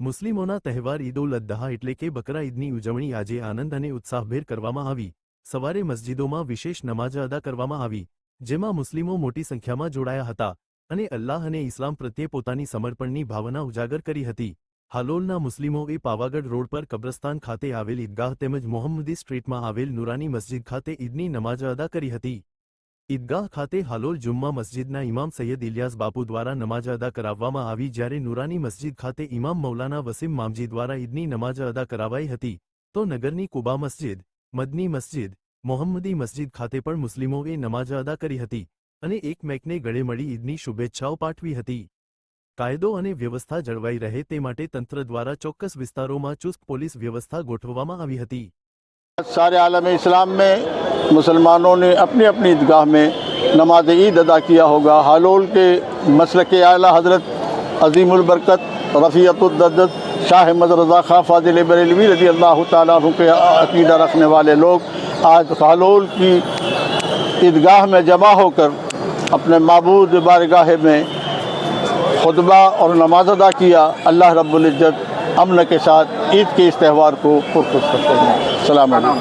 મુસ્લિમોના તહેવાર ઈદ ઉલ અદ્દહા એટલે કે બકરા ઈદની ઉજવણી આજે આનંદ અને ઉત્સાહભેર કરવામાં આવી. સવારે મસ્જિદોમાં વિશેષ નમાજ અદા કરવામાં આવી, જેમાં મુસ્લિમો મોટી સંખ્યામાં જોડાયા હતા અને અલ્લાહ અને ઇસ્લામ પ્રત્યે પોતાની સમર્પણની ભાવના ઉજાગર કરી હતી. હાલોલના મુસ્લિમોએ પાવાગઢ રોડ પર કબ્રસ્તાન ખાતે આવેલ ઈદગાહ તેમજ મોહમ્મદી સ્ટ્રીટમાં આવેલ નુરાની મસ્જિદ ખાતે ઈદની નમાજ અદા કરી હતી. ઈદગાહ ખાતે હાલોલ જુમ્મા મસ્જિદના ઇમામ સૈયદ ઇલિયાસ બાપુ દ્વારા નમાજ અદા કરાવવામાં આવી જ્યારે નુરાની મસ્જિદ ખાતે ઇમામ મૌલાના વસીમ મામજી દ્વારા ઈદની નમાજ અદા કરાવાઈ હતી, તો નગરની કુબા મસ્જિદ, મદની મસ્જિદ, મોહમ્મદી મસ્જિદ ખાતે પણ મુસ્લિમોએ નમાજ અદા કરી હતી અને એકમેકને ગળે મળી ઈદની શુભેચ્છાઓ પાઠવી હતી. કાયદો અને વ્યવસ્થા જળવાઈ રહે તે માટે તંત્ર દ્વારા ચોક્કસ વિસ્તારોમાં ચુસ્ત પોલીસ વ્યવસ્થા ગોઠવવામાં આવી હતી. સારે આલમ ઇસ્લામ મેં مسلمانوں نے اپنی اپنی عیدگاہ میں نماز عید ادا کیا ہوگا۔ حالول کے مسلک اعلیٰ حضرت عظیم البرکت رفیعت الدت شاہ مز رضا خاں فاضل بریلوی رضی اللہ تعالیٰ عنہ کے عقیدہ رکھنے والے لوگ آج حالول کی عیدگاہ میں جمع ہو کر اپنے معبود بارگاہ میں خطبہ اور نماز ادا کیا۔ اللہ رب العزت امن کے ساتھ عید کے اس تہوار کو پرخوش کرتے ہیں۔ السلام علیکم۔